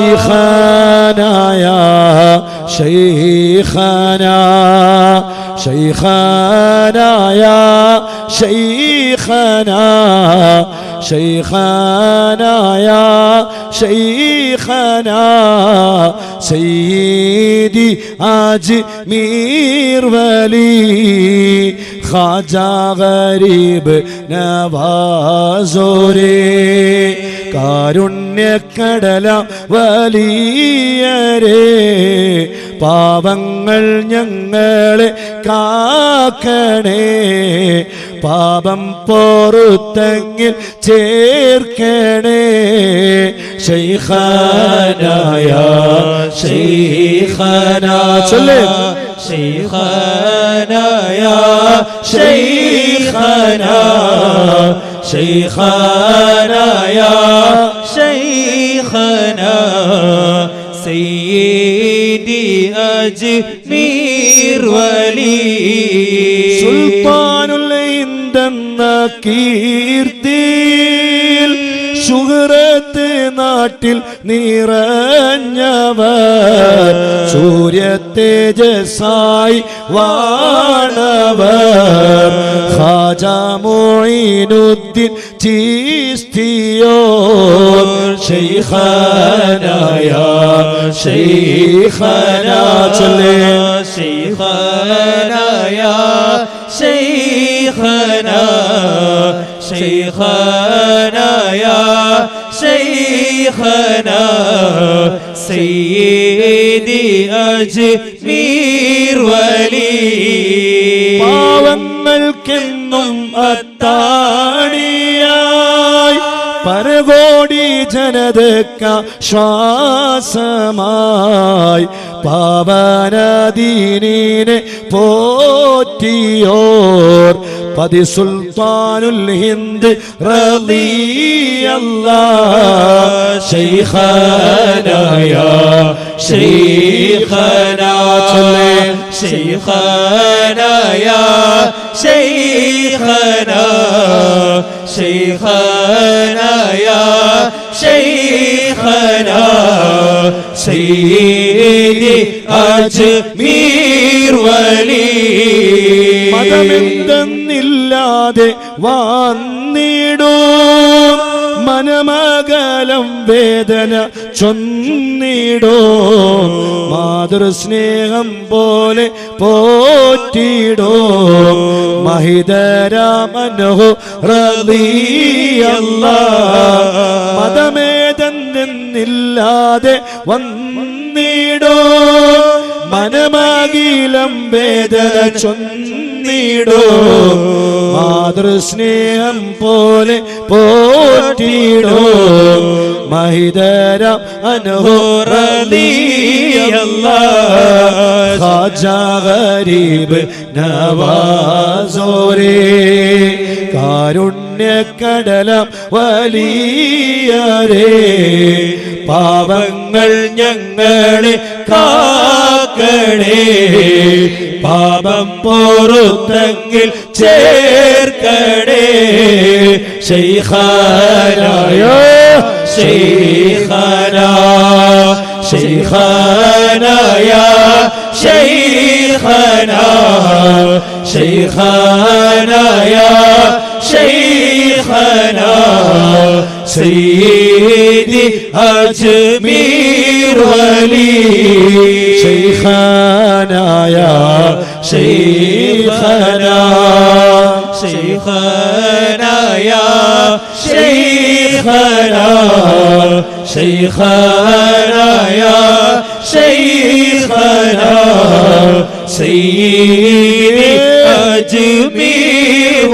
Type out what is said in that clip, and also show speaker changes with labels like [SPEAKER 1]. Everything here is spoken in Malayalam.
[SPEAKER 1] شيخنا يا شيخنا شيخنا يا شيخنا شيخنا يا شيخنا سيدي أجمير ولي ഖാജാ ഗരീബ് നവാസോരേ കാരുണ്യക്കടല വലിയരേ പാവങ്ങൾ ഞങ്ങളെ കാക്കണേ പാപം പോറുത്തെങ്കിൽ ചേർക്കണേ ശൈഖനായ ശൈഖനാ. ചൊല്ലേ.
[SPEAKER 2] شيخنا يا شيخنا شيخنا يا شيخنا سيدي أجمير ولي
[SPEAKER 1] സുൽത്താനുള്ള ഇന്തെന്ന കീർത്തിയിൽ സുഹൃത്ത് നാട്ടിൽ നിറഞ്ഞവർ സൂര്യ തേജസായി വാണവർ. ഹാജാമോയിനുദ്ദീൻ ചീസ്തിയോ ശൈഖനായ ശൈഖന ചൊല്ലേ.
[SPEAKER 2] ശൈഖനായ ശൈഖന شيخنا يا شيخنا سيدي أجمير ولي
[SPEAKER 1] പാവങ്ങൾക്കെന്നും അത്താണിയായി പരകോടി ജനതക്ക ശ്വാസമായി പാവനദീനിനെ പോറ്റിയോർ പതി സുൽത്താനുൽ ഹിന്ദ് റളിയല്ല ശൈഖനായ ശൈഖനാ ചൊല്ലേ
[SPEAKER 2] شيخنا يا شيخنا شيخنا يا شيخنا سيدي أجمير ولي
[SPEAKER 1] മതമെന്തെന്നില്ലാതെ വന്നിടൂ മനമകലം വേദന ചൊന്നിടോ. മാതൃസ്നേഹം പോലെ പോറ്റിടോ. മഹിതരാമനോ റലിയല്ല മതമേതൻ നിന്നില്ലാതെ വന്നിടോ. മനമകിലം വേദന ചൊന്നിടോ. മാതൃസ്നേഹം പോലെ പോറ്റിടോ. മഹിതര ഗരീബ് നവാസോരേ. കാരുണ്യക്കടലം വലിയരേ. പാവങ്ങൾ ഞങ്ങളെ മക്കളെ പാപം പോറുത്തെങ്കിൽ ചേർക്കടേ ശൈഖാനായോ ശൈഖാന ശൈഖാനായ ശൈഖന ശൈഖാനായ ശൈഖന. സയ്യിദി
[SPEAKER 2] അജ്മീർ വലി شيخنا
[SPEAKER 1] شيخنا يا شيخنا
[SPEAKER 2] سيدي أجمير